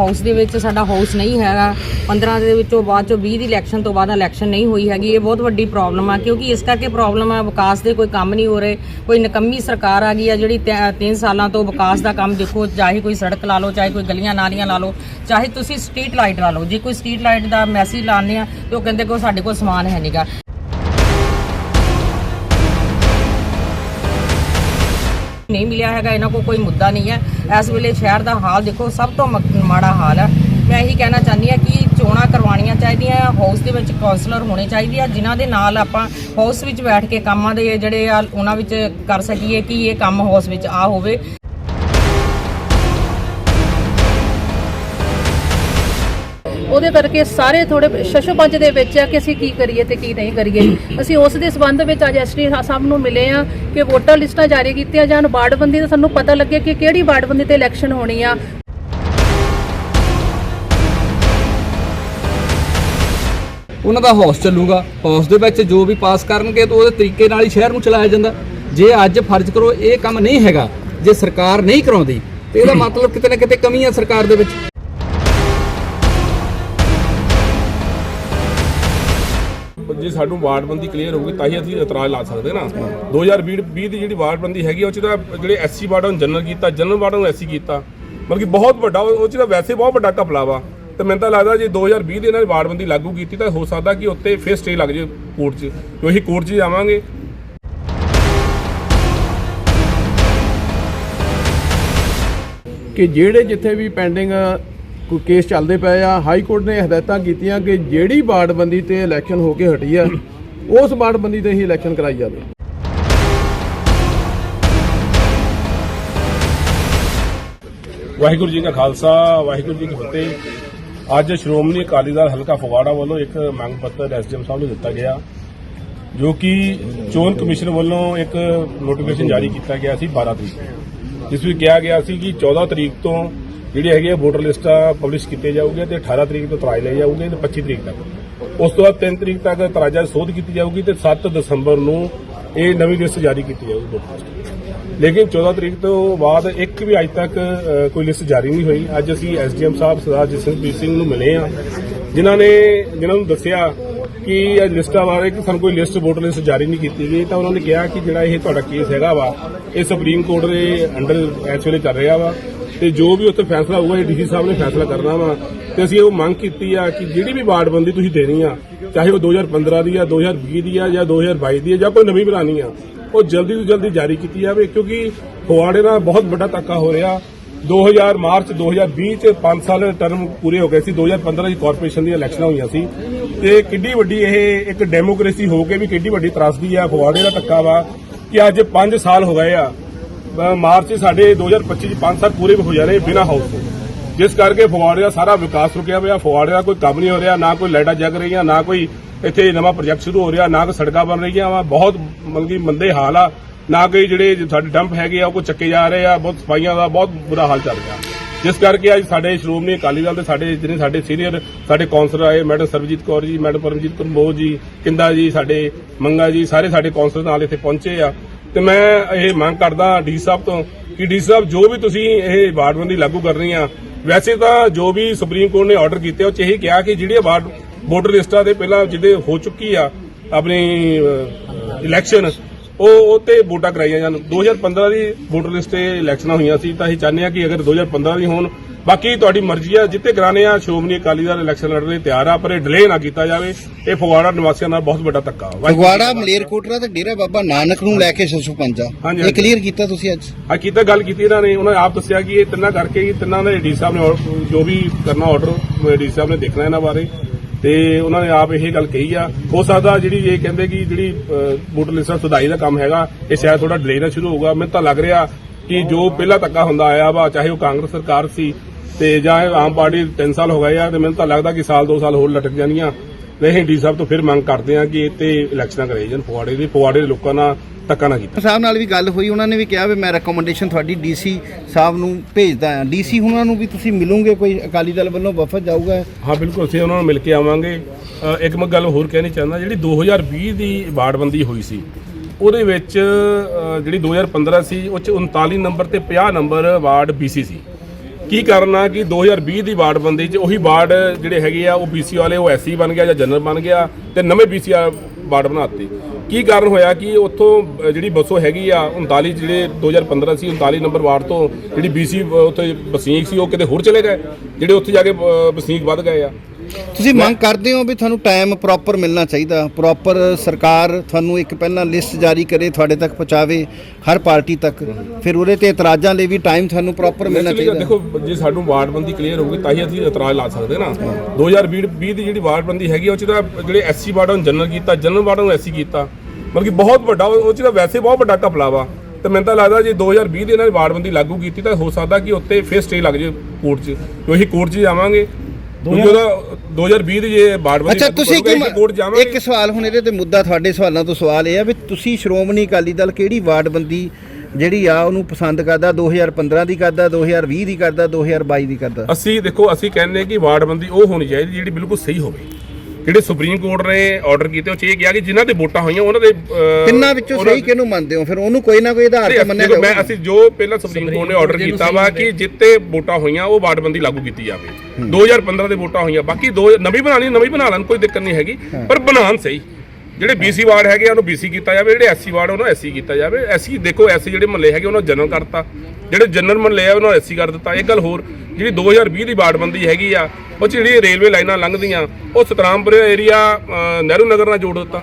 House ਦੇ ਵਿੱਚ ਸਾਡਾ ਹਾਊਸ ਨਹੀਂ ਹੈਗਾ। 15 ਦੇ ਵਿੱਚੋਂ ਬਾਅਦ ਚੋਂ 20 ਦੀ ਇਲੈਕਸ਼ਨ ਤੋਂ ਬਾਅਦ ਇਲੈਕਸ਼ਨ ਨਹੀਂ ਹੋਈ ਹੈਗੀ। ਇਹ ਬਹੁਤ ਵੱਡੀ ਪ੍ਰੋਬਲਮ ਆ, ਕਿਉਂਕਿ ਇਸ ਕਰਕੇ ਪ੍ਰੋਬਲਮ ਆ, ਵਿਕਾਸ ਦੇ ਕੋਈ ਕੰਮ ਨਹੀਂ ਹੋ ਰਹੇ। ਕੋਈ ਨਕੰਮੀ ਸਰਕਾਰ ਆ ਗਈ ਆ ਜਿਹੜੀ 3 ਸਾਲਾਂ ਤੋਂ ਵਿਕਾਸ ਦਾ ਕੰਮ ਦੇਖੋ, ਚਾਹੇ ਕੋਈ ਸੜਕ ਲਾ ਲਓ, ਚਾਹੇ ਕੋਈ ਗਲੀਆਂ ਨਾਲੀਆਂ ਲਾ ਲਓ, ਚਾਹੇ ਤੁਸੀਂ ਸਟਰੀਟ ਲਾਈਟ ਲਾ ਲਓ। ਜੇ ਕੋਈ ਸਟਰੀਟ ਲਾਈਟ ਦਾ ਮੈਸੇਜ ਲਾਉਂਦੇ ਆ, ਤੇ ਉਹ ਕਹਿੰਦੇ ਕਿ ਉਹ ਸਾਡੇ ਕੋਲ ਸਮਾਨ ਹੈ ਨਹੀਂਗਾ ਨਹੀਂ ਮਿਲਿਆ ਹੈਗਾ, ਇਹਨਾਂ ਕੋਲ ਕੋਈ ਮੁੱਦਾ ਨਹੀਂ ਹੈ। ਇਸ ਵੇਲੇ ਸ਼ਹਿਰ ਦਾ ਹਾਲ ਦੇਖੋ, ਸਭ ਤੋਂ ਮ- ਮਾੜਾ ਹਾਲ ਹੈ। ਮੈਂ ਇਹੀ ਕਹਿਣਾ ਚਾਹੁੰਦੀ ਹਾਂ ਕਿ ਚੋਣਾਂ ਕਰਵਾਉਣੀਆਂ ਚਾਹੀਦੀਆਂ ਹਾਊਸ ਦੇ ਵਿੱਚ ਕਾਉਂਸਲਰ ਹੋਣੇ ਚਾਹੀਦੇ ਆ, ਜਿਨ੍ਹਾਂ ਦੇ ਨਾਲ ਆਪਾਂ ਹਾਊਸ ਵਿੱਚ ਬੈਠ ਕੇ ਕੰਮਾਂ ਦੇ ਜਿਹੜੇ ਆ, ਉਹਨਾਂ ਵਿੱਚ ਕਰ ਸਕੀਏ ਕਿ ਇਹ ਕੰਮ ਹਾਊਸ ਵਿੱਚ ਆ ਹੋਵੇ। ਉਹਦੇ ਕਰਕੇ ਸਾਰੇ ਥੋੜੇ ਸ਼ਸ਼ੋਪੰਜ ਦੇ ਵਿੱਚ ਆ ਕਿ ਅਸੀਂ ਕੀ ਕਰੀਏ ਤੇ ਕੀ ਨਹੀਂ ਕਰੀਏ। ਅਸੀਂ ਉਸ ਦੇ ਸਬੰਧ ਵਿੱਚ ਅੱਜ ਐਸਟੀ ਸਾਹਿਬ ਨੂੰ ਮਿਲੇ ਆ ਕਿ ਵੋਟਰ ਲਿਸਟਾਂ ਜਾਰੀ ਕੀਤੀਆਂ ਜਾਣ। ਵਾਰਡਬੰਦੀ ਦਾ ਸਾਨੂੰ ਪਤਾ ਲੱਗੇ ਕਿ ਕਿਹੜੀ ਵਾਰਡਬੰਦੀ ਤੇ ਇਲੈਕਸ਼ਨ ਹੋਣੀ ਆ। ਉਹਨਾਂ ਦਾ ਹੌਸ ਚੱਲੂਗਾ। ਹੌਸ ਦੇ ਵਿੱਚ ਜੋ ਵੀ ਪਾਸ ਕਰਨਗੇ ਤਾਂ ਉਹਦੇ ਤਰੀਕੇ ਨਾਲ ਹੀ ਸ਼ਹਿਰ ਨੂੰ ਚਲਾਇਆ ਜਾਂਦਾ। ਜੇ ਅੱਜ ਫਰਜ਼ ਕਰੋ ਇਹ ਕੰਮ ਨਹੀਂ ਹੈਗਾ ਜੇ ਸਰਕਾਰ ਨਹੀਂ ਕਰਾਉਂਦੀ ਤੇ ਇਹਦਾ ਮਤਲਬ ਕਿਤੇ ਨਾ ਕਿਤੇ ਕਮੀ ਹੈ ਸਰਕਾਰ ਦੇ ਵਿੱਚ। ਜੇ ਸਾਨੂੰ ਵਾਰਡਬੰਦੀ ਕਲੀਅਰ ਹੋਊਗੀ, ਤਾਂ ਹੀ ਅਸੀਂ ਇਤਰਾਜ਼ ਲਾ ਸਕਦੇ ਨਾ। 2020 ਦੀ ਜਿਹੜੀ ਵਾਰਡਬੰਦੀ ਹੈਗੀ, ਉਹ ਚ ਤਾਂ ਜਿਹੜੇ ਐਸਸੀ ਵਾਰਡ ਨੂੰ ਜਨਰਲ ਕੀਤਾ ਜਨਰਲ ਵਾਰਡ ਨੂੰ ਐਸਸੀ ਕੀਤਾ। ਮਤਲਬ ਬਹੁਤ ਵੱਡਾ, ਉਹ ਚ ਤਾਂ ਵੈਸੇ ਬਹੁਤ ਵੱਡਾ ਘਪਲਾ ਵਾ। ਤੇ ਮੈਨੂੰ ਤਾਂ ਲੱਗਦਾ ਜੇ 2020 ਦੇ ਇਹਨਾਂ ਨੇ ਵਾਰਡਬੰਦੀ ਲਾਗੂ ਕੀਤੀ, ਤਾਂ ਹੋ ਸਕਦਾ ਕਿ ਉੱਤੇ ਫੇਰ ਸਟੇ ਲੱਗ ਜੇ ਕੋਰਟ 'ਚ। ਤੇ ਕੋਰਟ 'ਚ ਜਾਵਾਂਗੇ। ਕਿ ਜਿਹੜੇ ਜਿੱਥੇ ਵੀ ਪੈਂਡਿੰਗ ਕੋਈ ਕੇਸ ਚੱਲਦੇ ਪਏ ਆ। ਹਾਈ ਕੋਰਟ ਨੇ ਹਦਾਇਤਾਂ ਕੀਤੀਆਂ ਕਿ ਜਿਹੜੀ ਵਾਰਡਬੰਦੀ ਤੇ ਇਲੈਕਸ਼ਨ ਹੋ ਕੇ ਹਟੀ ਆ, ਉਸ ਵਾਰਡਬੰਦੀ ਤੇ ਹੀ ਇਲੈਕਸ਼ਨ ਕਰਾਈ ਜਾਵੇ। ਵਾਹਿਗੁਰੂ ਜੀ ਕਾ ਖਾਲਸਾ, ਵਾਹਿਗੁਰੂ ਜੀ ਕੀ ਫਤਿਹ। ਅੱਜ ਸ਼੍ਰੋਮਣੀ ਅਕਾਲੀ ਦਲ ਹਲਕਾ ਫਗਵਾੜਾ ਵੱਲੋਂ ਇੱਕ ਮੰਗ ਪੱਤਰ ਐਸਡੀਐਮ ਸਾਹਿਬ ਨੂੰ ਦਿੱਤਾ ਗਿਆ, ਜੋ ਕਿ ਚੋਣ ਕਮਿਸ਼ਨ ਵੱਲੋਂ ਇੱਕ ਨੋਟੀਫਿਕੇਸ਼ਨ ਜਾਰੀ ਕੀਤਾ ਗਿਆ ਸੀ 12 ਤਰੀਕ ਜਿਸ ਵਿੱਚ ਕਿਹਾ ਗਿਆ ਸੀ ਕਿ 14 ਤਰੀਕ ਤੋਂ ਜਿਹੜੇ ਹੈਗੇ ਵੋਟਰ ਲਿਸਟਾਂ ਪਬਲਿਸ਼ ਕੀਤੇ ਜਾਊਗੇ ਤੇ 18 ਤਰੀਕ ਤੋਂ ਤਰਾਜ ਲਏ ਜਾਊਗੇ ਤੇ 25 ਤਰੀਕ ਤੱਕ। ਉਸ ਤੋਂ ਬਾਅਦ 3 ਤਰੀਕ ਤੱਕ ਤਰਾਜਾ ਸੋਧ ਕੀਤੀ ਜਾਊਗੀ ਤੇ 7 ਦਸੰਬਰ ਨੂੰ ਇਹ ਨਵੀਂ ਲਿਸਟ ਜਾਰੀ ਕੀਤੀ ਜਾਊਗੀ ਵੋਟਰ ਲਿਸਟ ਲੇਕਿਨ 14 ਤਰੀਕ ਤੋਂ ਬਾਅਦ ਇੱਕ ਵੀ ਅੱਜ ਤੱਕ ਕੋਈ ਲਿਸਟ ਜਾਰੀ ਨਹੀਂ ਹੋਈ। ਅੱਜ ਅਸੀਂ ਐਸਡੀਐਮ ਸਾਹਿਬ ਸਰਦਾਰ ਜਸਨਪ੍ਰੀਤ ਸਿੰਘ ਨੂੰ ਮਿਲੇ ਆ ਜਿਨ੍ਹਾਂ ਨੇ, ਜਿਨ੍ਹਾਂ ਨੂੰ ਦੱਸਿਆ ਕਿ ਇਹ ਲਿਸਟਾਂ ਬਾਰੇ ਕਿ ਸਾਨੂੰ ਕੋਈ ਲਿਸਟ ਵੋਟਰ ਲਿਸਟ ਜਾਰੀ ਨਹੀਂ ਕੀਤੀ ਗਈ। ਤਾਂ ਉਹਨਾਂ ਨੇ ਕਿਹਾ ਕਿ ਜਿਹੜਾ ਇਹ ਤੁਹਾਡਾ ਕੇਸ ਹੈਗਾ ਵਾ, ਇਹ ਸੁਪਰੀਮ ਕੋਰਟ ਦੇ ਅੰਡਰ ਇਸ ਵੇਲੇ ਚੱਲ ਰਿਹਾ ਵਾ। ਤੇ ਜੋ ਵੀ ਉੱਥੇ ਫੈਸਲਾ ਹੋਊਗਾ, ਇਹ ਡੀਸੀ ਸਾਹਿਬ ਨੇ ਫੈਸਲਾ ਕਰਨਾ ਵਾ। ਤੇ ਅਸੀਂ ਉਹ ਮੰਗ ਕੀਤੀ ਆ ਕਿ ਜਿਹੜੀ ਵੀ ਵਾਰਡਬੰਦੀ ਤੁਸੀਂ ਦੇਣੀ ਆ, ਚਾਹੇ ਉਹ 2015 ਦੀ ਆ 2020 ਦੀ ਆ, ਜਾਂ 2022 ਦੀ ਆ, ਜਾਂ ਕੋਈ ਨਵੀਂ ਬਣਾਣੀ ਆ, ਉਹ ਜਲਦੀ ਤੋਂ ਜਲਦੀ ਜਾਰੀ ਕੀਤੀ ਜਾਵੇ, ਕਿਉਂਕਿ ਫਗਵਾੜੇ ਦਾ ਬਹੁਤ ਵੱਡਾ ਧੱਕਾ ਹੋ ਰਿਹਾ। 2000 ਮਾਰਚ 2020 ਚ 5 ਸਾਲ ਟਰਮ ਪੂਰੇ ਹੋ ਗਏ ਸੀ 2015 ਦੀ ਕਾਰਪੋਰੇਸ਼ਨ ਦੀਆਂ ਇਲੈਕਸ਼ਨਾਂ ਹੋਈਆਂ ਸੀ। ਤੇ ਕਿੱਡੀ ਵੱਡੀ ਇਹ ਇੱਕ ਡੈਮੋਕ੍ਰੇਸੀ ਹੋ ਕੇ ਵੀ ਕਿੱਡੀ ਵੱਡੀ ਤਰਾਸਦੀ ਆ ਫਵਾੜੇ ਦਾ ਧੱਕਾ ਵਾ ਕਿ ਅੱਜ 5 ਸਾਲ ਹੋ ਗਏ ਆ। ਮਾਰਚ 'ਚ ਸਾਡੇ 2025 ਚ 5 ਸਾਲ ਪੂਰੇ ਹੋ ਜਾਣੇ ਬਿਨਾਂ ਹਾਊਸ ਤੋਂ। ਜਿਸ ਕਰਕੇ ਫਗਵਾੜੇ ਦਾ ਸਾਰਾ ਵਿਕਾਸ ਰੁਕਿਆ ਹੋਇਆ ਫਗਵਾੜੇ ਦਾ ਕੋਈ ਕੰਮ ਨਹੀਂ ਹੋ ਰਿਹਾ, ਨਾ ਕੋਈ ਲਾਈਟਾਂ ਜਗ ਰਹੀਆਂ, ਨਾ ਕੋਈ ਇੱਥੇ ਨਵਾਂ ਪ੍ਰੋਜੈਕਟ ਸ਼ੁਰੂ ਹੋ ਰਿਹਾ, ਨਾ ਕੋਈ ਸੜਕਾਂ ਬਣ ਰਹੀਆਂ ਵਾ, ਬਹੁਤ ਮਤਲਬ ਕਿ ਮੰਦੇ ਹਾਲ ਆ, ਨਾ ਕੋਈ ਜਿਹੜੇ ਸਾਡੇ ਡੰਪ ਹੈਗੇ ਆ, ਉਹ ਕੋ ਚੱਕੇ ਜਾ ਰਹੇ ਆ, ਬਹੁਤ ਸਫਾਈਆਂ ਦਾ ਬਹੁਤ ਬੁਰਾ ਹਾਲ ਚੱਲ ਰਿਹਾ। ਜਿਸ ਕਰਕੇ ਅੱਜ ਸਾਡੇ ਸ਼੍ਰੋਮਣੀ ਅਕਾਲੀ ਦਲ ਦੇ ਸਾਡੇ ਜਿਹੜੇ ਸਾਡੇ ਸੀਨੀਅਰ, ਸਾਡੇ ਕੌਂਸਲਰ ਆਏ, ਮੈਡਮ ਸਰਬਜੀਤ ਕੌਰ ਜੀ, ਮੈਡਮ ਪਰਮਜੀਤ ਕੰਬੋਜ ਜੀ, ਕਿੰਦਾ ਜੀ, ਸਾਡੇ ਮੰਗਾ ਜੀ, ਸਾਰੇ ਸਾਡੇ ਕੌਂਸਲਰ ਨਾਲ ਇੱਥੇ ਪਹੁੰਚੇ ਆ। ਤੇ ਮੈਂ ਇਹ ਮੰਗ ਕਰਦਾ ਡੀ ਸਾਹਿਬ ਤੋਂ ਕਿ ਡੀ ਸਾਹਿਬ, ਜੋ ਵੀ ਤੁਸੀਂ ਇਹ ਵਾਰਡਬੰਦੀ ਲਾਗੂ ਕਰਨੀ ਆ, ਵੈਸੇ ਤਾਂ ਜੋ ਵੀ ਸੁਪਰੀਮ ਕੋਰਟ ਨੇ ਆਰਡਰ ਕੀਤੇ ਉਹ ਚ ਇਹ ਕਿਹਾ ਕਿ ਜਿਹੜੀਆਂ ਵਾਰਡ ਵੋਟਰ ਲਿਸਟਾਂ ਦੇ ਪਹਿਲਾਂ ਜਿਹਦੇ ਹੋ ਚੁੱਕੀ ਆ ਆਪਣੀ ਇਲੈਕਸ਼ਨ ਉਹ ਉਹ ਤੇ ਵੋਟਾਂ ਕਰਾਈਆਂ ਜਾਣ। 2015 ਦੀ ਵੋਟਰ ਲਿਸਟ ਤੇ ਇਲੈਕਸ਼ਨਾਂ ਹੋਈਆਂ ਸੀ, ਤਾਂ ਅਸੀਂ ਚਾਹੁੰਦੇ ਆ ਕਿ ਅਗਰ 2015 ਦੀ ਹੋਣ ਬਾਕੀ ਤੁਹਾਡੀ ਮਰਜ਼ੀ ਆ ਜਿੱਤੇ ਕਰਾਣੇ ਆ ਸ਼੍ਰੋਮਣੀ ਅਕਾਲੀ ਦਲ ਇਲੈਕਸ਼ਨ ਲੜਨ ਲਈ ਤਿਆਰ ਆ ਪਰ ਇਹ ਡਿਲੇ ਨਾ ਕੀਤਾ ਜਾਵੇ। ਇਹ ਫਗਵਾੜਾ ਨਿਵਾਸੀਆਂ ਨਾਲ ਬਹੁਤ ਵੱਡਾ ਧੱਕਾ। ਫਗਵਾੜਾ ਮਲੇਰਕੋਟਲਾ ਤੇ ਡੇਰਾ ਬਾਬਾ ਨਾਨਕ ਨੂੰ ਲੈ ਕੇ ਪੰਜਾ। ਹਾਂਜੀ, ਇਹ। ਕਲੀਅਰ ਕੀਤਾ ਤੁਸੀਂ ਅੱਜ? ਆ ਕੀਤਾ ਗੱਲ ਕੀਤੀ ਇਹਨਾਂ ਨੇ। ਉਹਨਾਂ ਨੇ ਆਪ ਦੱਸਿਆ ਕਿ ਇਹ ਤਿੰਨਾਂ ਕਰਕੇ ਹੀ ਤਿੰਨਾਂ ਦੇ ਡੀ ਸਾਹਿਬ ਨੇ ਜੋ ਵੀ ਕਰਨਾ ਆਰਡਰ ਡੀ ਸਾਹਿਬ ਨੇ ਦੇਖਣਾ ਇਹਨਾਂ ਬਾਰੇ। ਤੇ ਉਹਨਾਂ ਨੇ ਆਪ ਇਹ ਗੱਲ ਕਹੀ ਆ। ਹੋ ਸਕਦਾ ਜਿਹੜੀ ਇਹ ਕਹਿੰਦੇ ਕਿ ਜਿਹੜੀ ਵੋਟਰ ਲਿਸਟ ਸੁਧਾਈ ਦਾ ਕੰਮ ਹੈਗਾ ਇਹ ਸ਼ਾਇਦ ਥੋੜਾ ਡਿਲੇ ਨਾਲ ਸ਼ੁਰੂ ਹੋਊਗਾ। ਮੈਨੂੰ ਤਾਂ ਲੱਗ ਰਿਹਾ ਕਿ ਜੋ ਪਹਿਲਾ ਧੱਕਾ ਹੁੰਦਾ ਆਇਆ ਵਾ ਚਾਹੇ ਉਹ ਕਾਂਗਰਸ ਸਰਕਾਰ ਸੀ ਤੇ ਜਾਂ ਆਮ ਪਾਰਟੀ 3 ਸਾਲ ਹੋ ਗਏ ਆ ਤੇ ਮੈਨੂੰ ਤਾਂ ਲੱਗਦਾ ਕਿ ਸਾਲ 2 ਸਾਲ ਹੋਰ ਲਟਕ ਜਾਣੀਆਂ। ਨਹੀਂ ਡੀ ਸਾਹਿਬ ਤੋਂ ਫਿਰ ਮੰਗ ਕਰਦੇ ਆ ਕਿ ਇੱਥੇ ਇਲੈਕਸ਼ਨਾਂ ਕਰਾਈ ਜਾਣ ਫਗਵਾੜੇ ਦੀ ਫਗਵਾੜੇ ਦੇ ਲੋਕਾਂ ਨਾਲ ਧੱਕਾ ਨਾ ਕੀਤਾ। ਸਾਹਿਬ ਨਾਲ ਵੀ ਗੱਲ ਹੋਈ ਉਹਨਾਂ ਨੇ ਵੀ ਕਿਹਾ ਵੀ ਮੈਂ ਰეკਮੈਂਡੇਸ਼ਨ ਤੁਹਾਡੀ ਡੀਸੀ ਸਾਹਿਬ ਨੂੰ ਭੇਜਦਾ ਹਾਂ ਡੀਸੀ ਉਹਨਾਂ ਨੂੰ ਵੀ ਤੁਸੀਂ ਮਿਲੋਗੇ? ਕੋਈ ਅਕਾਲੀ ਦਲ ਵੱਲੋਂ ਵਫਦ ਜਾਊਗਾ? ਹਾਂ ਬਿਲਕੁਲ ਅਸੀਂ ਉਹਨਾਂ ਨੂੰ ਮਿਲ ਕੇ ਆਵਾਂਗੇ। ਇੱਕ ਮੈਂ ਗੱਲ ਹੋਰ ਕਹਿਣੀ ਚਾਹੁੰਦਾ ਜਿਹੜੀ 2020 ਦੀ ਵਾਰਡਬੰਦੀ ਹੋਈ ਸੀ ਉਹਦੇ ਵਿੱਚ ਜਿਹੜੀ 2015 ਸੀ ਉਹ ਚ 39 ਨੰਬਰ ਤੇ 50 ਨੰਬਰ ਵਾਰਡ BC ਸੀ। ਕੀ ਕਾਰਨ ਆ ਕਿ 2020 ਦੀ ਵਾਰਡ ਬੰਦੀ 'ਚ ਉਹੀ ਵਾਰਡ ਜਿਹੜੇ ਹੈਗੇ ਆ ਉਹ ਬੀਸੀ ਵਾਲੇ ਉਹ ਐਸਸੀ ਬਣ ਗਿਆ ਜਾਂ ਜਨਰਲ ਬਣ ਗਿਆ ਤੇ ਨਵੇਂ ਬੀਸੀ ਵਾਰਡ ਬਣਾਤੇ। ਕੀ ਕਾਰਨ ਹੋਇਆ ਕਿ ਉੱਥੋਂ ਜਿਹੜੀ ਬੱਸੋ ਹੈਗੀ ਆ 39 ਜਿਹੜੇ 2015 ਸੀ 39 ਨੰਬਰ ਵਾਰਡ ਤੋਂ ਜਿਹੜੀ ਬੀਸੀ ਉੱਥੇ ਵਸਨੀਕ ਸੀ ਉਹ ਕਿਤੇ ਹੋਰ ਚਲੇ ਗਏ ਜਿਹੜੇ ਉੱਥੇ ਜਾ ਕੇ ਅ, ਵਸਨੀਕ ਵੱਧ ਗਏ ਆ। ਤੁਸੀਂ ਮੰਗ ਕਰਦੇ ਹੋ ਵੀ ਤੁਹਾਨੂੰ ਟਾਈਮ ਪ੍ਰੋਪਰ ਮਿਲਣਾ ਚਾਹੀਦਾ। ਪ੍ਰੋਪਰ ਸਰਕਾਰ ਤੁਹਾਨੂੰ ਇੱਕ ਪਹਿਲਾਂ ਲਿਸਟ ਜਾਰੀ ਕਰੇ ਤੁਹਾਡੇ ਤੱਕ ਪਹੁੰਚਾਵੇ ਹਰ ਪਾਰਟੀ ਤੱਕ। ਫਿਰ ਉਹਦੇ ਤੇ ਇਤਰਾਜ਼ਾਂ ਲਈ ਵੀ ਟਾਈਮ ਤੁਹਾਨੂੰ ਪ੍ਰੋਪਰ ਮਿਲਣਾ ਚਾਹੀਦਾ। ਦੇਖੋ ਜੇ ਸਾਨੂੰ ਵਾਰਡਬੰਦੀ ਕਲੀਅਰ ਹੋਊਗੀ ਤਾਂ ਹੀ ਅਸੀਂ ਇਤਰਾਜ਼ ਲਾ ਸਕਦੇ ਨਾ। 2020 20 ਦੀ ਜਿਹੜੀ ਵਾਰਡਬੰਦੀ ਹੈਗੀ ਉਹ ਚ ਤਾਂ ਜਿਹੜੇ ਐਸਸੀ ਵਾਰਡ ਨੂੰ ਜਨਰਲ ਕੀਤਾ ਜਨਰਲ ਵਾਰਡ ਨੂੰ ਐਸਸੀ ਕੀਤਾ। ਮਤਲਬ ਕਿ ਬਹੁਤ ਵੱਡਾ ਉਹ ਚ ਤਾਂ ਵੈਸੇ ਬਹੁਤ ਵੱਡਾ ਘਪਲਾ ਵਾ। ਤੇ ਮੈਨੂੰ ਤਾਂ ਲੱਗਦਾ ਜੇ 2020 ਦੀ ਇਹਨਾਂ ਨੇ ਵਾਰਡਬੰਦੀ ਲਾਗੂ ਕੀਤੀ ਤਾਂ ਹੋ ਸਕਦਾ ਕਿ ਉੱਤੇ ਫੇਰ ਸਟੇ ਲੱਗ ਜੇ ਕੋਰਟ 'ਚ। ਕਿਉਂ ਅਸੀਂ ਕੋਰਟ 'ਚ ਜਾਵਾਂਗੇ। ਕਿਉਂਕਿ ਉਹਦਾ 2020 ਦੀ ਜੇ ਵਾਰਡਬੰਦੀ ਅੱਛਾ ਲਾਗੂ ਤੁਸੀਂ ਕਰੋਗੇ, ਅਸੀਂ ਕੋਰਟ ਕੀ ਜਾਵਾਂਗੇ। ਇੱਕ ਸਵਾਲ ਹੁਣ ਇਹਦੇ ਤੇ ਮੁੱਦਾ ਤੁਹਾਡੇ ਸਵਾਲਾਂ ਤੋਂ ਸਵਾਲ ਇਹ ਆ ਵੀ ਤੁਸੀਂ ਸ਼੍ਰੋਮਣੀ ਅਕਾਲੀ ਦਲ ਕਿਹੜੀ ਵਾਰਡਬੰਦੀ ਜਿਹੜੀ ਆ ਉਹਨੂੰ ਪਸੰਦ ਕਰਦਾ? 2015 ਦੀ ਕਰਦਾ 2020 ਦੀ ਕਰਦਾ 2022 ਦੀ ਕਰਦਾ? ਅਸੀਂ ਦੇਖੋ ਅਸੀਂ ਕਹਿੰਦੇ ਕਿ ਵਾਰਡਬੰਦੀ ਉਹ ਹੋਣੀ ਚਾਹੀਦੀ ਜਿਹੜੀ ਬਿਲਕੁਲ ਸਹੀ ਹੋਵੇ। ਜਿਹੜੇ ਸੁਪਰੀਮ ਕੋਰਟ ਨੇ ਆਰਡਰ ਕੀਤੇ ਉਹ ਚ ਇਹ ਕਿਹਾ ਕਿ ਜਿਨ੍ਹਾਂ ਦੇ ਵੋਟਾਂ ਹੋਈਆਂ ਉਹਨਾਂ ਦੇ ਤਿੰਨਾਂ ਵਿੱਚੋਂ ਸਹੀ ਕਿਹਨੂੰ ਮੰਨਦੇ ਹੋ? ਫਿਰ ਉਹਨੂੰ ਕੋਈ ਨਾ ਕੋਈ ਆਧਾਰ ਤੇ ਮੰਨਿਆ ਦੇਖੋ, ਮੈਂ ਜਾਊਗਾ ਅਸੀਂ ਜੋ ਪਹਿਲਾਂ ਸੁਪਰੀਮ ਕੋਰਟ ਨੇ ਆਰਡਰ ਕੀਤਾ ਵਾ ਕਿ ਜਿੱਤੇ ਵੋਟਾਂ ਹੋਈਆਂ ਉਹ ਵਾਰਡਬੰਦੀ ਲਾਗੂ ਕੀਤੀ ਜਾਵੇ। 2015 ਦੇ ਵੋਟਾਂ ਹੋਈਆਂ ਬਾਕੀ ਦੋ ਨਵੀਂ ਬਣਾਣੀ ਨਵੀਂ ਬਣਾ ਲੈਣ ਕੋਈ ਦਿੱਕਤ ਨਹੀਂ ਹੈਗੀ ਪਰ ਬਣਾਉਣ ਸਹੀ। ਜਿਹੜੇ ਬੀਸੀ ਵਾਰਡ ਹੈਗੇ ਆ, ਉਹਨੂੰ ਬੀਸੀ ਕੀਤਾ ਜਾਵੇ ਜਿਹੜੇ ਐਸਸੀ ਵਾਰਡ ਉਹਨੂੰ ਐਸਸੀ ਕੀਤਾ ਜਾਵੇ। ਐਸੀ ਦੇਖੋ ਐਸੀ ਜਿਹੜੇ ਮਹੱਲੇ ਹੈਗੇ ਉਹਨਾਂ ਨੂੰ ਜਨਰਲ ਕਰਤਾ। ਜਿਹੜੇ ਜਨਰਲ ਮਹੱਲੇ ਆ ਉਹਨਾਂ ਨੂੰ ਐਸਸੀ ਕਰ ਦਿੱਤਾ। ਇੱਕ ਗੱਲ ਹੋਰ ਜਿਹੜੀ 2020 ਦੀ ਵਾਰਡਬੰਦੀ ਹੈਗੀ ਆ ਉਹ 'ਚ ਜਿਹੜੀ ਰੇਲਵੇ ਲਾਈਨਾਂ ਲੰਘਦੀਆਂ ਉਹ ਸਤਰਾਮਪੁਰ ਏਰੀਆ ਨਹਿਰੂ ਨਗਰ ਨਾਲ ਜੋੜ ਦਿੱਤਾ।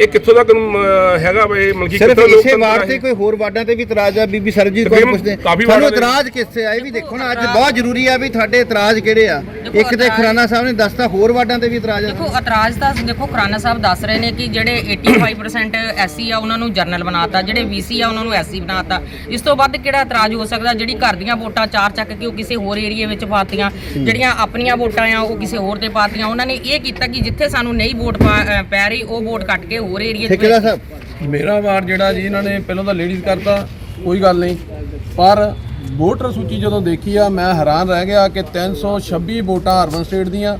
ਇਹ ਕਿੱਥੋਂ ਤੱਕ ਅਹ, ਹੈਗਾ ਬਈ ਮਤਲਬ ਕਿ ਸਿਰਫ ਕਿੱਥੋਂ ਲੋਕ ਇਸੇ ਵਾਰਡ ਤੇ ਕੋਈ ਹੋਰ ਵਾਰਡਾਂ ਤੇ ਵੀ ਇਤਰਾਜ਼ ਆ ਬੀਬੀ ਸਰਜੀਤ ਕੌਰ ਤਕਰੀਬਨ ਪੁੱਛਦੇ। ਕਾਫੀ ਤੁਹਾਨੂੰ ਵਾਰਡਾਂ ਦੇ- ਇਤਰਾਜ਼ ਕਿੱਥੇ ਆ? ਇਹ ਵੀ ਦੇਖੋ ਨਾ ਅੱਜ ਬਹੁਤ ਜ਼ਰੂਰੀ ਆ ਵੀ ਤੁਹਾਡੇ ਇਤਰਾਜ਼ ਕਿਹੜੇ ਆ? ਇੱਕ ਤੇ ਖਰਾਨਾ ਸਾਹਿਬ ਨੇ ਦੱਸਤਾ ਹੋਰ ਵਾਰਡਾਂ ਤੇ ਵੀ ਇਤਰਾਜ਼ ਆ। ਦੇਖੋ ਇਤਰਾਜ਼ ਤਾਂ ਦੇਖੋ ਖਰਾਨਾ ਸਾਹਿਬ ਦੱਸ ਰਹੇ ਨੇ ਕਿ ਜਿਹੜੇ 85% ਐਸਸੀ ਆ ਉਹਨਾਂ ਨੂੰ ਜਰਨਲ ਬਣਾਤਾ ਜਿਹੜੇ ਬੀਸੀ ਆ ਉਹਨਾਂ ਨੂੰ ਐਸਸੀ ਬਣਾਤਾ। ਇਸ ਤੋਂ ਵੱਧ ਕਿਹੜਾ ਇਤਰਾਜ਼ ਹੋ ਸਕਦਾ? ਜਿਹੜੀ ਘਰ ਦੀਆਂ ਵੋਟਾਂ ਚਾਰ ਚੱਕ ਕੇ ਉਹ ਕਿਸੇ ਹੋਰ ਏਰੀਏ ਵਿੱਚ ਪਾਤੀਆਂ ਜਿਹੜੀਆਂ ਆਪਣੀਆਂ ਵੋਟਾਂ ਆ ਉਹ ਕਿਸੇ ਹੋਰ ਤੇ ਪਾਤੀਆਂ। ਉਹਨਾਂ ਨੇ ਇਹ ਕੀਤਾ ਕਿ ਜਿੱਥੇ ਸਾਨੂੰ ਨਹੀਂ ਵੋਟ ਪਾ- ਪੈ ਰਹੀ ਉਹ ਵੋਟ ਕੱਟ ਕੇ ਹੋਰ ਏਰੀਏ ਠੇਕੇਦਾਰ ਸਾਹਿਬ? ਮੇਰਾ ਵਾਰ ਜਿਹੜਾ ਜੀ ਇਹਨਾਂ ਨੇ ਪਹਿਲਾਂ ਤਾਂ ਲੇਡੀਜ਼ ਕਰਤਾ ਕੋਈ ਗੱਲ ਨਹੀਂ। ਪਰ ਵੋਟਰ ਸੂਚੀ ਜਦੋਂ ਦੇਖੀ ਆ ਮੈਂ ਹੈਰਾਨ ਰਹਿ ਗਿਆ ਕਿ 326 ਵੋਟਾਂ ਅਰਬਨ ਸਟੇਟ ਦੀਆਂ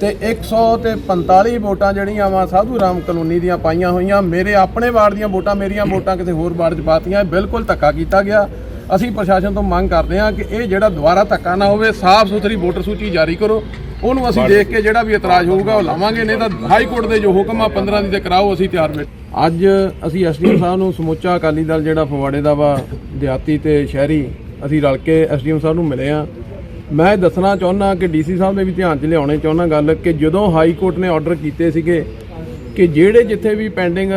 ਤੇ 100 ਤੇ 45 ਵੋਟਾਂ ਜਿਹੜੀਆਂ ਵਾ ਸਾਧੂ ਰਾਮ ਕਲੋਨੀ ਦੀਆਂ ਪਾਈਆਂ ਹੋਈਆਂ। ਮੇਰੇ ਆਪਣੇ ਵਾਰਡ ਦੀਆਂ ਵੋਟਾਂ ਮੇਰੀਆਂ ਵੋਟਾਂ ਕਿਸੇ ਹੋਰ ਵਾਰਡ 'ਚ ਪਾਤੀਆਂ। ਇਹ ਬਿਲਕੁਲ ਧੱਕਾ ਕੀਤਾ ਗਿਆ। ਅਸੀਂ ਪ੍ਰਸ਼ਾਸਨ ਤੋਂ ਮੰਗ ਕਰਦੇ ਹਾਂ ਕਿ ਇਹ ਜਿਹੜਾ ਦੁਬਾਰਾ ਧੱਕਾ ਨਾ ਹੋਵੇ ਸਾਫ਼ ਸੁਥਰੀ ਵੋਟਰ ਸੂਚੀ ਜਾਰੀ ਕਰੋ। ਉਹਨੂੰ ਅਸੀਂ ਦੇਖ ਕੇ ਜਿਹੜਾ ਵੀ ਇਤਰਾਜ਼ ਹੋਊਗਾ ਉਹ ਲਾਵਾਂਗੇ ਨਹੀਂ ਤਾਂ ਹਾਈ ਕੋਰਟ ਦੇ ਜੋ ਹੁਕਮ ਆ 15 ਦੀ ਤੇ ਕਰਾਓ ਅਸੀਂ ਤਿਆਰ ਬੈਠੇ ਅੱਜ ਅਸੀਂ ਐਸਡੀਐਮ ਸਾਹਿਬ ਨੂੰ ਸਮੁੱਚਾ ਅਕਾਲੀ ਦਲ ਜਿਹੜਾ ਫਗਵਾੜੇ ਦਾ ਵਾ ਦਿਹਾਤੀ ਤੇ ਸ਼ਹਿਰੀ ਅਸੀਂ ਰਲ ਕੇ ਐਸਡੀਐਮ ਸਾਹਿਬ ਨੂੰ ਮਿਲੇ ਆ। ਮੈਂ ਦੱਸਣਾ ਚਾਹੁੰਦਾ ਕਿ ਡੀਸੀ ਸਾਹਿਬ ਦੇ ਵੀ ਧਿਆਨ 'ਚ ਲਿਆਉਣੇ ਚਾਹੁੰਦਾ ਗੱਲ ਕਿ ਜਦੋਂ ਹਾਈ ਕੋਰਟ ਨੇ ਆਰਡਰ ਕੀਤੇ ਸੀਗੇ ਕਿ ਜਿਹੜੇ ਜਿੱਥੇ ਵੀ ਪੈਂਡਿੰਗ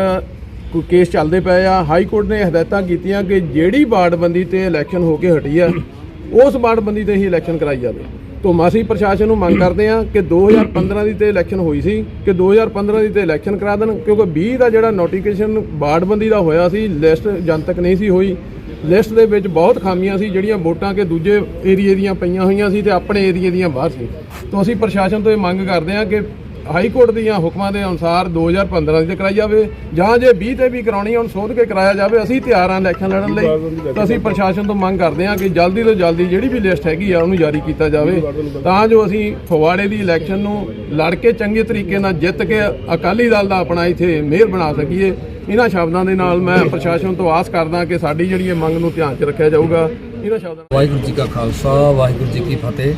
ਕੋਈ ਕੇਸ ਚੱਲਦੇ ਪਏ ਆ ਹਾਈ ਕੋਰਟ ਨੇ ਹਦਾਇਤਾਂ ਕੀਤੀਆਂ ਕਿ ਜਿਹੜੀ ਵਾਰਡਬੰਦੀ ਤੇ ਇਲੈਕਸ਼ਨ ਹੋ ਕੇ ਹਟੀ ਆ ਉਸ ਵਾਰਡਬੰਦੀ ਤੇ ਹੀ ਇਲੈਕਸ਼ਨ ਕਰਾਈ ਜਾਵੇ। ਤੋਂ ਅਸੀਂ ਪ੍ਰਸ਼ਾਸਨ ਨੂੰ ਮੰਗ ਕਰਦੇ ਹਾਂ ਕਿ 2015 ਦੀ ਤੇ ਇਲੈਕਸ਼ਨ ਹੋਈ ਸੀ, ਕਿ 2015 ਦੀ ਤੇ ਇਲੈਕਸ਼ਨ ਕਰਾ ਦੇਣ, ਕਿਉਂਕਿ 20 ਦਾ ਜਿਹੜਾ ਨੋਟੀਫਿਕੇਸ਼ਨ ਵਾਰਡਬੰਦੀ ਦਾ ਹੋਇਆ ਸੀ ਲਿਸਟ ਜਨਤਕ ਨਹੀਂ ਸੀ ਹੋਈ। ਲਿਸਟ ਦੇ ਵਿੱਚ ਬਹੁਤ ਖਾਮੀਆਂ ਸੀ, ਜਿਹੜੀਆਂ ਵੋਟਾਂ ਕੇ ਦੂਜੇ ਏਰੀਏ ਦੀਆਂ ਪਈਆਂ ਹੋਈਆਂ ਸੀ ਤੇ ਆਪਣੇ ਏਰੀਏ ਦੀਆਂ ਬਾਹਰ ਸੀ। ਤੋਂ ਅਸੀਂ ਪ੍ਰਸ਼ਾਸਨ ਤੋਂ ਇਹ ਮੰਗ ਕਰਦੇ ਹਾਂ ਕਿ ਹਾਈ ਕੋਰਟ ਦੀਆਂ ਹੁਕਮਾਂ ਦੇ ਅਨੁਸਾਰ 2015 ਦੀ ਤੇ ਕਰਾਈ ਜਾਵੇ ਜਾਂ ਜੇ 20 ਤੇ ਵੀ ਕਰਾਉਣੀ ਹੁਣ ਸੋਧ ਕੇ ਕਰਾਇਆ ਜਾਵੇ ਅਸੀਂ ਤਿਆਰ ਹਾਂ ਇਲੈਕਸ਼ਨ ਲੜਨ ਲਈ। ਤਾਂ ਅਸੀਂ ਪ੍ਰਸ਼ਾਸਨ ਤੋਂ ਮੰਗ ਕਰਦੇ ਹਾਂ ਕਿ ਜਲਦੀ ਤੋਂ ਜਲਦੀ ਜਿਹੜੀ ਵੀ ਲਿਸਟ ਹੈਗੀ ਆ ਉਹਨੂੰ ਜਾਰੀ ਕੀਤਾ ਜਾਵੇ। ਤਾਂ ਜੋ ਅਸੀਂ ਫਗਵਾੜੇ ਦੀ ਇਲੈਕਸ਼ਨ ਨੂੰ ਲੜ ਕੇ ਚੰਗੇ ਤਰੀਕੇ ਨਾਲ ਜਿੱਤ ਕੇ ਅਕਾਲੀ ਦਲ ਦਾ ਆਪਣਾ ਇੱਥੇ ਮੇਅਰ ਬਣਾ ਸਕੀਏ। ਇਹਨਾਂ ਸ਼ਬਦਾਂ ਦੇ ਨਾਲ ਮੈਂ ਪ੍ਰਸ਼ਾਸਨ ਤੋਂ ਆਸ ਕਰਦਾ ਕਿ ਸਾਡੀ ਜਿਹੜੀ ਇਹ ਮੰਗ ਨੂੰ ਧਿਆਨ 'ਚ ਰੱਖਿਆ ਜਾਊਗਾ। ਇਹਨਾਂ ਸ਼ਬਦਾਂ ਵਾਹਿਗੁਰੂ ਜੀ ਕਾ ਖਾਲਸਾ ਵਾਹਿਗੁਰੂ ਜੀ ਕੀ ਫਤਿਹ।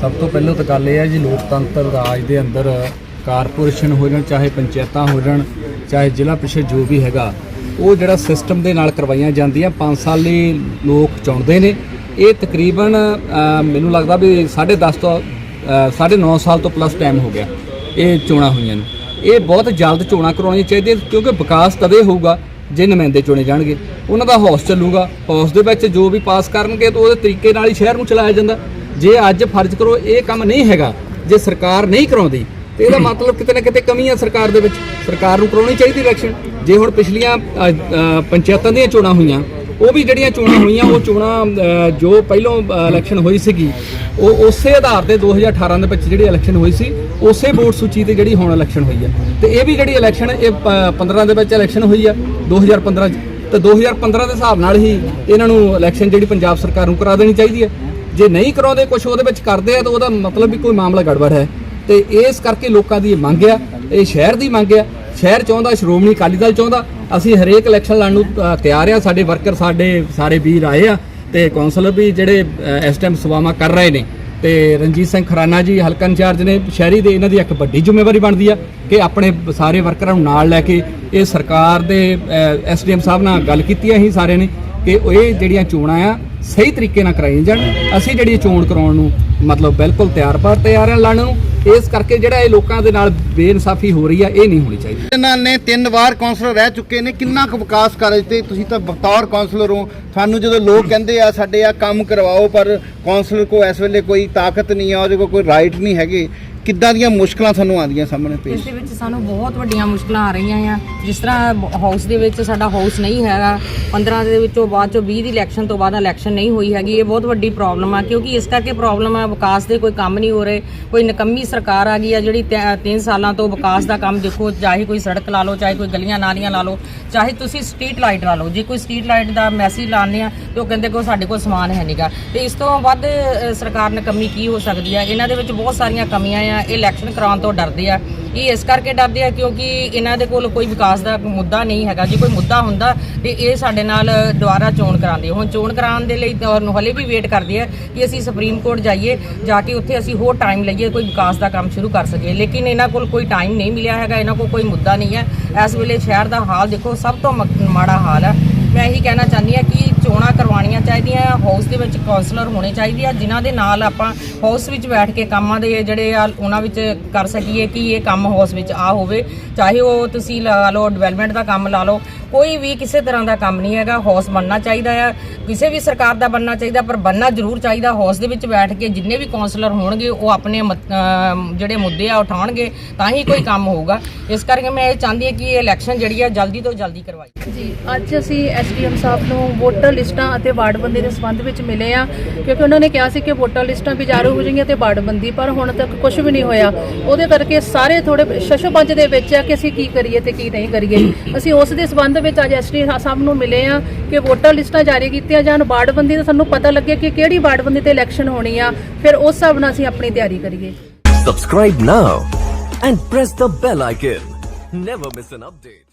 ਸਭ ਤੋਂ ਪਹਿਲਾਂ ਤਾਂ ਗੱਲ ਇਹ ਹੈ ਜੀ ਲੋਕਤੰਤਰ ਰਾਜ ਦੇ ਅੰਦਰ ਕਾਰਪੋਰੇਸ਼ਨ ਹੋ ਜਾਣ, ਚਾਹੇ ਪੰਚਾਇਤਾਂ ਹੋ ਜਾਣ, ਚਾਹੇ ਜ਼ਿਲ੍ਹਾ ਪ੍ਰੀਸ਼ਦ ਜੋ ਵੀ ਹੈਗਾ, ਉਹ ਜਿਹੜਾ ਸਿਸਟਮ ਦੇ ਨਾਲ ਕਰਵਾਈਆਂ ਜਾਂਦੀਆਂ 5 ਸਾਲ ਲਈ ਲੋਕ ਚੁਣਦੇ ਨੇ। ਇਹ ਤਕਰੀਬਨ ਮੈਨੂੰ ਲੱਗਦਾ ਵੀ 10.5 ਤੋਂ 9.5 ਸਾਲ ਤੋਂ ਪਲੱਸ ਟਾਈਮ ਹੋ ਗਿਆ ਇਹ ਚੋਣਾਂ ਹੋਈਆਂ ਨੇ। ਇਹ ਬਹੁਤ ਜਲਦ ਚੋਣਾਂ ਕਰਵਾਉਣੀਆਂ ਚਾਹੀਦੀਆਂ ਕਿਉਂਕਿ ਵਿਕਾਸ ਤਦੇ ਹੋਊਗਾ ਜੇ ਨੁਮਾਇੰਦੇ ਚੁਣੇ ਜਾਣਗੇ। ਉਹਨਾਂ ਦਾ ਹੌਸ ਚੱਲੂਗਾ ਹੌਸ ਦੇ ਵਿੱਚ ਜੋ ਵੀ ਪਾਸ ਕਰਨਗੇ, ਤਾਂ ਉਹਦੇ ਤਰੀਕੇ ਨਾਲ ਹੀ ਸ਼ਹਿਰ ਨੂੰ ਚਲਾਇਆ ਜਾਂਦਾ। ਜੇ ਅੱਜ ਫਰਜ਼ ਕਰੋ ਇਹ ਕੰਮ ਨਹੀਂ ਹੈਗਾ, ਜੇ ਸਰਕਾਰ ਨਹੀਂ ਕਰਾਉਂਦੀ ਤੇ ਇਹਦਾ ਮਤਲਬ ਕਿਤੇ ਨਾ ਕਿਤੇ ਕਮੀ ਆ ਸਰਕਾਰ ਦੇ ਵਿੱਚ। ਸਰਕਾਰ ਨੂੰ ਕਰਾਉਣੀ ਚਾਹੀਦੀ ਇਲੈਕਸ਼ਨ ਜੇ ਹੁਣ ਪਿਛਲੀਆਂ ਪੰਚਾਇਤਾਂ ਦੀਆਂ ਚੋਣਾਂ ਹੋਈਆਂ, ਉਹ ਵੀ ਜਿਹੜੀਆਂ ਚੋਣਾਂ ਹੋਈਆਂ, ਉਹ ਚੋਣਾਂ ਜੋ ਪਹਿਲੋਂ ਇਲੈਕਸ਼ਨ ਹੋਈ ਸੀਗੀ, ਉਹ ਉਸੇ ਆਧਾਰ ਤੇ 2018 ਦੇ ਵਿੱਚ ਜਿਹੜੀ ਇਲੈਕਸ਼ਨ ਹੋਈ ਸੀ, ਉਸੇ ਵੋਟ ਸੂਚੀ ਤੇ ਜਿਹੜੀ ਹੁਣ ਇਲੈਕਸ਼ਨ ਹੋਈ ਹੈ ਤੇ ਇਹ ਵੀ ਜਿਹੜੀ ਇਲੈਕਸ਼ਨ ਇਹ ਪ- 15 ਦੇ ਵਿੱਚ ਇਲੈਕਸ਼ਨ ਹੋਈ ਆ 2015 ਚ। ਤੇ 2015 ਦੇ ਹਿਸਾਬ ਨਾਲ ਹੀ ਇਹਨਾਂ ਨੂੰ ਇਲੈਕਸ਼ਨ ਜਿਹੜੀ ਪੰਜਾਬ ਸਰਕਾਰ ਨੂੰ ਕਰਾ ਦੇਣੀ ਚਾਹੀਦੀ ਹੈ ਜੇ ਨਹੀਂ ਕਰਾਉਂਦੇ ਕੁਝ ਉਹਦੇ ਵਿੱਚ ਕਰਦੇ ਆ, ਤਾਂ ਉਹਦਾ ਮਤਲਬ ਵੀ ਕੋਈ ਮਾਮਲਾ ਗੜਬੜ ਹੈ। ਤੇ ਇਸ ਕਰਕੇ ਲੋਕਾਂ ਦੀ ਮੰਗ ਆ ਇਹ ਸ਼ਹਿਰ ਦੀ ਮੰਗ ਆ। ਸ਼ਹਿਰ ਚਾਹੁੰਦਾ ਸ਼੍ਰੋਮਣੀ ਅਕਾਲੀ ਦਲ ਚਾਹੁੰਦਾ। ਅਸੀਂ ਹਰੇਕ ਇਲੈਕਸ਼ਨ ਲੜਨ ਨੂੰ ਤਿਆਰ ਆ। ਸਾਡੇ ਵਰਕਰ ਸਾਡੇ ਸਾਰੇ ਵੀਰ ਆਏ ਆ ਤੇ ਕੌਂਸਲਰ ਵੀ ਜਿਹੜੇ ਅ, ਇਸ ਟਾਈਮ ਸੇਵਾਵਾਂ ਕਰ ਰਹੇ ਨੇ। ਤੇ ਰਣਜੀਤ ਸਿੰਘ ਖਰਾਨਾ ਜੀ ਹਲਕਾ ਇੰਚਾਰਜ ਨੇ ਸ਼ਹਿਰੀ ਦੇ ਇਹਨਾਂ ਦੀ ਇੱਕ ਵੱਡੀ ਜ਼ਿੰਮੇਵਾਰੀ ਬਣਦੀ ਆ ਕਿ ਆਪਣੇ ਸਾਰੇ ਵਰਕਰਾਂ ਨੂੰ ਨਾਲ ਲੈ ਕੇ ਇਹ ਸਰਕਾਰ ਦੇ ਐਸਡੀਐਮ ਸਾਹਿਬ ਨਾਲ ਗੱਲ ਕੀਤੀ ਆ ਅਸੀਂ ਸਾਰਿਆਂ ਨੇ ਕਿ ਇਹ ਜਿਹੜੀਆਂ ਚੋਣਾਂ ਆ ਸਹੀ ਤਰੀਕੇ ਨਾਲ ਕਰਾਈਆਂ ਜਾਣ। ਅਸੀਂ ਜਿਹੜੀ ਚੋਣ ਕਰਾਉਣ ਨੂੰ ਮਤਲਬ ਬਿਲਕੁਲ ਤਿਆਰ ਪਰ ਤਿਆਰ ਹਾਂ ਲੜਨ ਨੂੰ, ਇਸ ਕਰਕੇ ਜਿਹੜਾ ਇਹ ਲੋਕਾਂ ਦੇ ਨਾਲ ਬੇਇਨਸਾਫੀ ਹੋ ਰਹੀ ਆ, ਇਹ ਨਹੀਂ ਹੋਣੀ ਚਾਹੀਦੀ। ਇਹਨਾਂ ਨੇ ਤਿੰਨ ਵਾਰ ਕਾਉਂਸਲਰ ਰਹਿ ਚੁੱਕੇ ਨੇ, ਕਿੰਨਾ ਕੁ ਵਿਕਾਸ ਕਾਰਜ ਤੇ ਤੁਸੀਂ ਤਾਂ ਬਤੌਰ ਕਾਉਂਸਲਰ ਹੋ। ਤੁਹਾਨੂੰ ਜਦੋਂ ਲੋਕ ਕਹਿੰਦੇ ਆ, ਸਾਡੇ ਆ ਕੰਮ ਕਰਵਾਓ, ਪਰ ਕਾਉਂਸਲਰ ਕੋ ਇਸ ਵੇਲੇ ਕੋਈ ਤਾਕਤ ਨਹੀਂ ਆ, ਉਹਦੇ ਕੋਲ ਕੋਈ ਰਾਈਟ ਨਹੀਂ ਹੈਗੇ। ਕਿੱਦਾਂ ਦੀਆਂ ਮੁਸ਼ਕਲਾਂ ਤੁਹਾਨੂੰ ਆਉਂਦੀਆਂ ਸਾਹਮਣੇ ਇਸ ਪੇਸ਼ ਦੇ ਵਿੱਚ ਸਾਨੂੰ ਬਹੁਤ ਵੱਡੀਆਂ ਮੁਸ਼ਕਲਾਂ ਆ ਰਹੀਆਂ ਆ। ਜਿਸ ਤਰ੍ਹਾਂ ਹਾਊਸ ਦੇ ਵਿੱਚ ਸਾਡਾ ਹਾਊਸ ਨਹੀਂ ਹੈਗਾ 15 ਦੇ ਵਿੱਚੋਂ ਬਾਅਦ ਚੋਂ 20 ਦੀ ਇਲੈਕਸ਼ਨ ਤੋਂ ਬਾਅਦ ਇਲੈਕਸ਼ਨ ਨਹੀਂ ਹੋਈ ਹੈਗੀ। ਇਹ ਬਹੁਤ ਵੱਡੀ ਪ੍ਰੋਬਲਮ ਆ ਕਿਉਂਕਿ ਇਸ ਕਰਕੇ ਪ੍ਰੋਬਲਮ ਆ ਵਿਕਾਸ ਦੇ ਕੋਈ ਕੰਮ ਨਹੀਂ ਹੋ ਰਹੇ। ਕੋਈ ਨਕੰਮੀ ਸਰਕਾਰ ਆ ਗਈ ਆ ਜਿਹੜੀ 3 ਸਾਲਾਂ ਤੋਂ ਵਿਕਾਸ ਦਾ ਕੰਮ ਦੇਖੋ ਚਾਹੇ ਕੋਈ ਸੜਕ ਲਾ ਲਓ ਚਾਹੇ ਕੋਈ ਗਲੀਆਂ ਨਾਲੀਆਂ ਲਾ ਲਓ ਚਾਹੇ ਤੁਸੀਂ ਸਟਰੀਟ ਲਾਈਟ ਲਾ ਲਓ। ਜੇ ਕੋਈ ਸਟਰੀਟ ਲਾਈਟ ਦਾ ਮੈਸੇਜ ਲਾਉਂਦੇ ਆ ਤੇ ਉਹ ਕਹਿੰਦੇ ਕੋ ਸਾਡੇ ਕੋਲ ਸਮਾਨ ਹੈ ਨਹੀਂਗਾ ਤੇ ਇਸ ਤੋਂ ਵੱਧ ਅ, ਸਰਕਾਰ ਨਕੰਮੀ ਕੀ ਹੋ ਸਕਦੀ ਆ? ਇਹਨਾਂ ਦੇ ਵਿੱਚ ਬਹੁਤ ਸਾਰੀਆਂ ਕਮੀਆਂ ਆ। ਇਹ ਇਲੈਕਸ਼ਨ ਕਰਾਉਣ ਤੋਂ ਡਰਦੇ ਆ। ਇਹ ਇਸ ਕਰਕੇ ਡਰਦੇ ਆ ਕਿਉਂਕਿ ਇਹਨਾਂ ਦੇ ਕੋਲ ਕੋਈ ਵਿਕਾਸ ਦਾ ਮੁੱਦਾ ਨਹੀਂ ਹੈਗਾ। ਜੇ ਕੋਈ ਮੁੱਦਾ ਹੁੰਦਾ ਤੇ ਇਹ ਸਾਡੇ ਨਾਲ ਦੁਬਾਰਾ ਚੋਣ ਕਰਾਉਂਦੇ ਹੁਣ ਚੋਣ ਕਰਾਉਣ ਦੇ ਲਈ ਤਾਂ ਹਲੇ ਵੀ ਵੇਟ ਕਰਦੇ ਆ ਕਿ ਅਸੀਂ ਸੁਪਰੀਮ ਕੋਰਟ ਜਾਈਏ, ਜਾ ਕੇ ਉੱਥੇ ਅਸੀਂ ਹੋਰ ਟਾਈਮ ਲਈਏ, ਕੋਈ ਵਿਕਾਸ ਦਾ ਕੰਮ ਸ਼ੁਰੂ ਕਰ ਸਕੀਏ। ਲੇਕਿਨ ਇਹਨਾਂ ਕੋਲ ਕੋਈ ਟਾਈਮ ਨਹੀਂ ਮਿਲਿਆ ਹੈਗਾ, ਇਹਨਾਂ ਕੋਲ ਕੋਈ ਮੁੱਦਾ ਨਹੀਂ ਹੈ। ਇਸ ਵੇਲੇ ਸ਼ਹਿਰ ਦਾ ਹਾਲ ਦੇਖੋ, ਸਭ ਤੋਂ ਮ- ਮਾੜਾ ਹਾਲ ਹੈ ਮੈਂ ਇਹੀ ਕਹਿਣਾ ਚਾਹੁੰਦੀ ਹਾਂ ਕਿ ਚੋਣਾਂ ਕਰਵਾਉਣੀਆਂ ਚਾਹੀਦੀਆਂ ਹਾਊਸ ਦੇ ਵਿੱਚ ਕਾਉਂਸਲਰ ਹੋਣੇ ਚਾਹੀਦੇ ਆ, ਜਿਨ੍ਹਾਂ ਦੇ ਨਾਲ ਆਪਾਂ ਹਾਊਸ ਵਿੱਚ ਬੈਠ ਕੇ ਕੰਮਾਂ ਦੇ ਜਿਹੜੇ ਆ, ਉਹਨਾਂ ਵਿੱਚ ਕਰ ਸਕੀਏ ਕਿ ਇਹ ਕੰਮ ਹਾਊਸ ਵਿੱਚ ਆ ਹੋਵੇ। ਚਾਹੇ ਉਹ ਤੁਸੀਂ ਲਾ ਲਓ ਡਿਵੈਲਪਮੈਂਟ ਦਾ ਕੰਮ ਲਾ ਲਓ ਕੋਈ ਵੀ ਕਿਸੇ ਤਰ੍ਹਾਂ ਦਾ ਕੰਮ ਨਹੀਂ ਹੈਗਾ ਹੌਸ ਬਣਨਾ ਚਾਹੀਦਾ ਆ। ਕਿਸੇ ਵੀ ਸਰਕਾਰ ਦਾ ਬਣਨਾ ਚਾਹੀਦਾ, ਪਰ ਬਣਨਾ ਜ਼ਰੂਰ ਚਾਹੀਦਾ। ਹੌਸ ਦੇ ਵਿੱਚ ਬੈਠ ਕੇ ਜਿੰਨੇ ਵੀ ਕਾਉਂਸਲਰ ਹੋਣਗੇ, ਉਹ ਆਪਣੇ ਮਤ- ਜਿਹੜੇ ਮੁੱਦੇ ਆ ਉਠਾਉਣਗੇ, ਤਾਂ ਹੀ ਕੋਈ ਕੰਮ ਹੋਊਗਾ। ਇਸ ਕਰਕੇ ਮੈਂ ਇਹ ਚਾਹੁੰਦੀ ਹਾਂ ਕਿ ਇਹ ਇਲੈਕਸ਼ਨ ਜਿਹੜੀ ਆ, ਜਲਦੀ ਤੋਂ ਜਲਦੀ ਕਰਵਾਈ ਜੀ, ਅੱਜ ਅਸੀਂ ਐਸਡੀਐਮ ਸਾਹਿਬ ਨੂੰ ਵੋਟਰ ਲਿਸਟਾਂ ਅਤੇ ਵਾਰਡਬੰਦੀ ਦੇ ਸੰਬੰਧ ਵਿੱਚ ਮਿਲੇ ਆ ਕਿਉਂਕਿ ਉਹਨਾਂ ਨੇ ਕਿਹਾ ਸੀ ਕਿ ਵੋਟਰ ਲਿਸਟਾਂ ਵਿਚਾਰੂ ਹੋ ਜਾਣਗੀਆਂ ਤੇ ਵਾਰਡਬੰਦੀ, ਪਰ ਹੁਣ ਤੱਕ ਕੁਝ ਵੀ ਨਹੀਂ ਹੋਇਆ। ਉਹਦੇ ਕਰਕੇ ਸਾਰੇ ਥੋੜੇ ਸ਼ਸ਼ੋ ਪੰਜ ਦੇ ਵਿੱਚ ਆ ਕਿ ਅਸੀਂ ਕੀ ਕਰੀਏ ਤੇ ਕੀ ਨਹੀਂ ਕਰੀਏ। ਅਸੀਂ ਉਸ ਦੇ ਸੰਬੰਧ ਵਿੱਚ ਅੱਜ ਐਸਡੀ ਸਭ ਨੂੰ ਮਿਲੇ ਆ ਕਿ ਵੋਟਰ ਲਿਸਟਾਂ ਜਾਰੀ ਕੀਤੀਆਂ ਜਾਣ, ਵਾਰਡਬੰਦੀ ਦਾ ਸਾਨੂੰ ਪਤਾ ਲੱਗੇ ਕਿ ਕਿਹੜੀ ਵਾਰਡਬੰਦੀ ਤੇ ਇਲੈਕਸ਼ਨ ਹੋਣੀ ਆ, ਫਿਰ ਉਸ ਹਿਸਾਬ ਨਾਲ ਅਸੀਂ ਆਪਣੀ ਤਿਆਰੀ ਕਰੀਏ Subscribe now and press the bell icon. Never miss an update.